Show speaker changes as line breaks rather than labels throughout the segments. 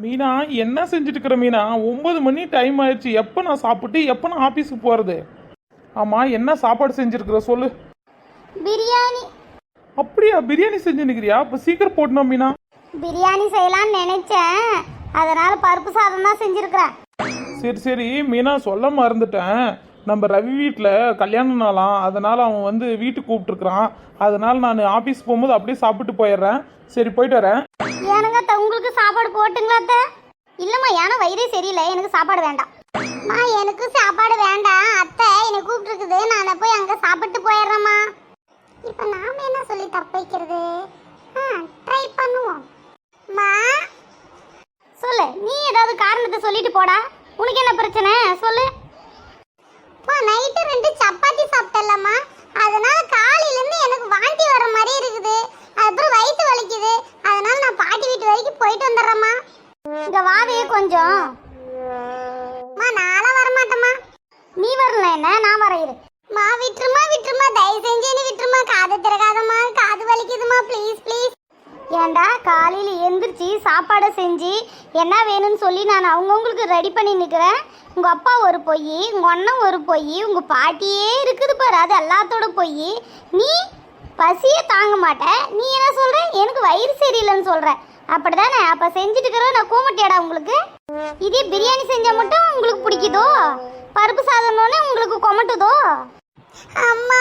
மீனா என்ன செஞ்சுட்டு இருக்கிற மீனா? ஒன்பது மணி டைம் ஆயிடுச்சு. எப்போ நான் சாப்பிட்டு எப்போ நான் ஆஃபீஸுக்கு போகிறது ஆமாம் என்ன சாப்பாடு செஞ்சுருக்குற சொல்லு.
பிரியாணி.
அப்படியா? பிரியாணி செஞ்சுன்னுக்கிறியா அப்போ சீக்கிரம் போடணும் மீனா?
பிரியாணி செய்யலாம்னு நினைச்சேன். அதனால பருப்பு சாதம் தான் செஞ்சிருக்கிறேன்.
சரி சரி. மீனா சொல்ல மறந்துட்டேன். நம்ம ரவி வீட்டில் கல்யாண நாளாம். அதனால் அவன் வந்து வீட்டுக்கு கூப்பிட்டுருக்குறான். அதனால் நான் ஆஃபீஸ் போகும்போது அப்படியே சாப்பிட்டு போயிடுறேன். சரி போயிட்டு வரேன்.
ஏனுங்க அத்தை, உங்களுக்கு சாப்பாடு போட்டுங்களா அத்தை? இல்லம்மா ஏன்னா வயிறே சரியில்லை. எனக்கு சாப்பாடு வேண்டாம். மா எனக்கு சாப்பாடு வேண்டாம். அத்தை என்னை கூப்பிட்டுருக்குது. நான் போய் அங்கே சாப்பிட்டு போயிடுறேம்மா. இப்போ நாம என்ன சொல்லி தப்பு வைக்கிறது ட்ரை பண்ணுவோம். மா சொல்லு. நீ ஏதாவது காரணத்தை சொல்லிட்டு போடா. உனக்கு என்ன பிரச்சனை? சொல்லு. நைட்டு ரெண்டு சப்பாத்தி சாப்பிட்டல்லம்மா அதனால காலையில இருந்து எனக்கு வாந்தி வர மாதிரி இருக்குது. அதுக்கப்புறம் வயிற்று வலிக்குது. அதனால நான் பாட்டி வீட்டு வரைக்கும் போயிட்டு வந்துடுறேம்மா. இங்க வாவே கொஞ்சம். அம்மா நானும் வரமாட்டேம்மா. நீ வரல என்ன? நான் வர மா விட்டுருமா விட்டுருமா தயவு செஞ்சு நீ விட்டுருமா காது திறக்காத சாப்பாடை செஞ்சு என்ன வேணும்னு சொல்லி நான் அவங்கவுங்களுக்கு ரெடி பண்ணி நிற்கிறேன் உங்கள் அப்பா ஒரு பொய் உங்கள் அண்ணன் ஒரு பொய் உங்கள் பாட்டியே இருக்குது பாரு அது எல்லாத்தோட பொய். நீ பசியை தாங்க மாட்டேன் நீ என்ன சொல்கிற எனக்கு வயிறு சரியில்லைன்னு சொல்கிற அப்படிதானே அப்போ செஞ்சுட்டு இருக்கிற நான் கூமட்டியாடா உங்களுக்கு? இதே பிரியாணி செஞ்சால் மட்டும் உங்களுக்கு பிடிக்குதோ? பருப்பு சாதம்னோடனே உங்களுக்கு கொமட்டுதோ? அம்மா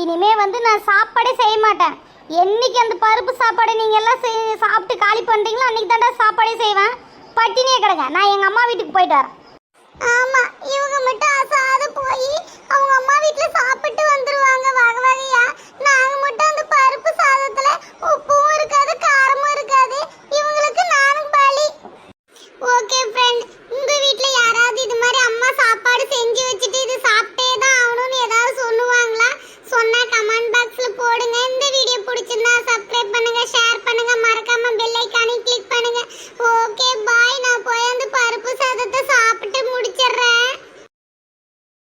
இனிமே வந்து நான் சாப்பாடே செய்ய மாட்டேன். என்னைக்கு அந்த பருப்பு சாப்பாடு நீங்கள் எல்லாம் செய்- சாப்பிட்டு காலி பண்ணுறீங்களோ அன்றைக்கி தாண்டா சாப்பாடே செய்வேன். பட்டினியே கிடங்க நான் எங்கள் அம்மா வீட்டுக்கு போயிட்டு வரேன். ஆமாம் பண்ணுங்க ஷேர் பண்ணுங்க. மறக்காம பெல் ஐகானை கிளிக்